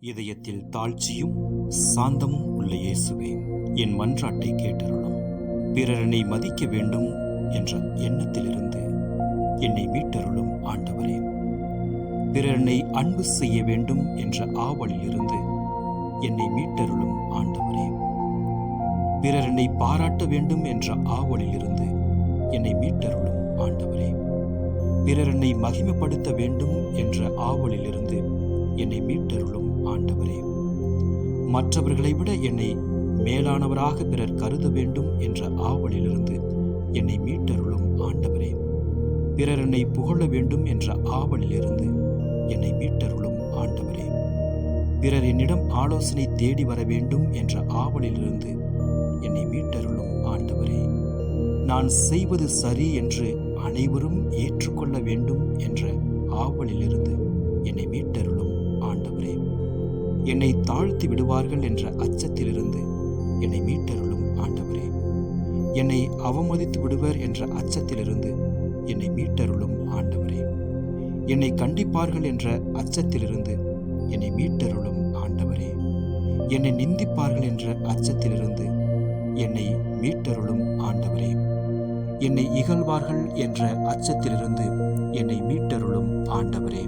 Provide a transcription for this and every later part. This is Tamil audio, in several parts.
இதயத்தில் தாழ்ச்சியும் சாந்தமும் உள்ள இயேசுவே என் மன்றாட்டை கேட்டருளும். பிறரனை மதிக்க வேண்டும் என்ற எண்ணத்திலிருந்து என்னை மீட்டருளும் ஆண்டவரே. பிறரனை அன்பு செய்ய வேண்டும் என்ற ஆவலிலிருந்து என்னை மீட்டருளும் ஆண்டவரே. பிறரனை பாராட்ட வேண்டும் என்ற ஆவலிலிருந்து என்னை மீட்டருளும் ஆண்டவரே. பிறரனை மகிமைப்படுத்த வேண்டும் என்ற ஆவலிலிருந்து என்னை மீட்டருளும் ஆண்டவரே. மற்றவர்களை விட என்னை மேலானவராக பிறர் கருத வேண்டும் என்ற ஆவலிலிருந்து என்னை மீட்டருளும் ஆண்டவரே. பிறர் என்னை புகழ வேண்டும் என்ற ஆவலிலிருந்து என்னை மீட்டருளும் ஆண்டவரே. பிறர் என்னிடம் ஆலோசனை தேடி வர வேண்டும் என்ற ஆவலிலிருந்து என்னை மீட்டருளும் ஆண்டவரே. நான் செய்வது சரி என்று அனைவரும் ஏற்றுக்கொள்ள வேண்டும் என்ற ஆவலிலிருந்து என்னை மீட்டருளும் என்னை தாழ்த்தி விடுவார்கள் என்ற அச்சத்திலிருந்து என்னை மீட்டருளும் ஆண்டவரே. என்னை அவமதித்து விடுவர் என்ற அச்சத்திலிருந்து என்னை மீட்டருளும் ஆண்டவரே. என்னை கண்டிப்பார்கள் என்ற அச்சத்திலிருந்து என்னை மீட்டருளும் ஆண்டவரே. என்னை நிந்திப்பார்கள் என்ற அச்சத்திலிருந்து என்னை மீட்டருளும் ஆண்டவரே. என்னை இகழ்வார்கள் என்ற அச்சத்திலிருந்து என்னை மீட்டருளும் ஆண்டவரே.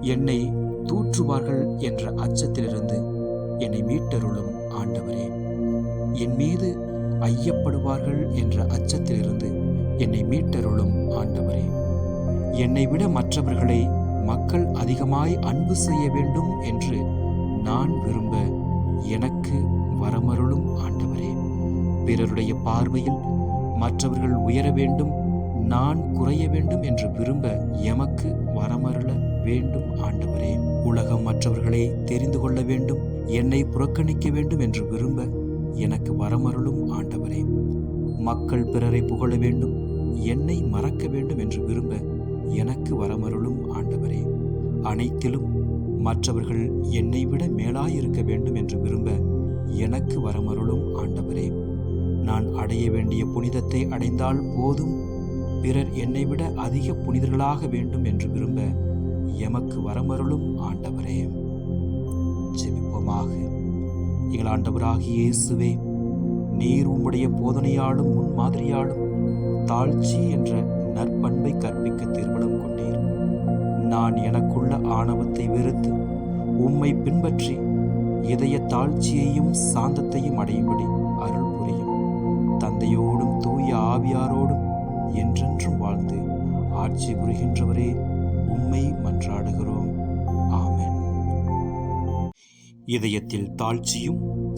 என்னை தூற்றுவார்கள் என்ற அச்சத்திலிருந்து என்னை மீட்டருளும் ஆண்டவரே. என் மீது ஐயப்படுவார்கள் என்ற அச்சத்திலிருந்து என்னை மீட்டருளும் ஆண்டவரே. என்னை விட மற்றவர்களை மக்கள் அதிகமாய் அன்பு செய்ய வேண்டும் என்று நான் விரும்ப எனக்கு வரமருளும் ஆண்டவரே. பிறருடைய பார்வையில் மற்றவர்கள் உயர வேண்டும் நான் குறைய வேண்டும் என்று விரும்ப எமக்கு வரமருள வேண்டும் ஆண்டவரே. உலகம் மற்றவர்களை தெரிந்து கொள்ள வேண்டும் என்னை புறக்கணிக்க வேண்டும் என்று விரும்ப எனக்கு வரமருளும் ஆண்டவரே. மக்கள் பிறரை புகழ வேண்டும் என்னை மறக்க வேண்டும் என்று விரும்ப எனக்கு வரமருளும் ஆண்டவரே. அனைத்திலும் மற்றவர்கள் என்னை விட மேலாயிருக்க வேண்டும் என்று விரும்ப எனக்கு வரமருளும் ஆண்டவரே. நான் அடைய வேண்டிய புனிதத்தை அடைந்தால் போதும் பிறர் என்னை விட அதிக புனிதர்களாக வேண்டும் என்று விரும்ப எமக்கு வரமருளும் ஆண்டவரே. ஜெபிப்போமாக. எங்கள் ஆண்டவராகி இயேசுவே நீர் உம்முடைய போதனையாலும் முன்மாதிரியாலும் தாழ்ச்சி என்ற நற்பண்பை கற்பிக்க திருமணம் கொண்டீர். நான் எனக்குள்ள ஆணவத்தை வெறுத்து உம்மை பின்பற்றி இதய தாழ்ச்சியையும் சாந்தத்தையும் அடையும்படி அருள் புரியும். தந்தையோடும் தூய ஆவியாரோடும் என்றென்றும் வாழ்ந்து ஆட்சி புரிகின்றவரே உம்மை மன்றாடுகிறோம். ஆமென். இதயத்தில் தாழ்ச்சியும்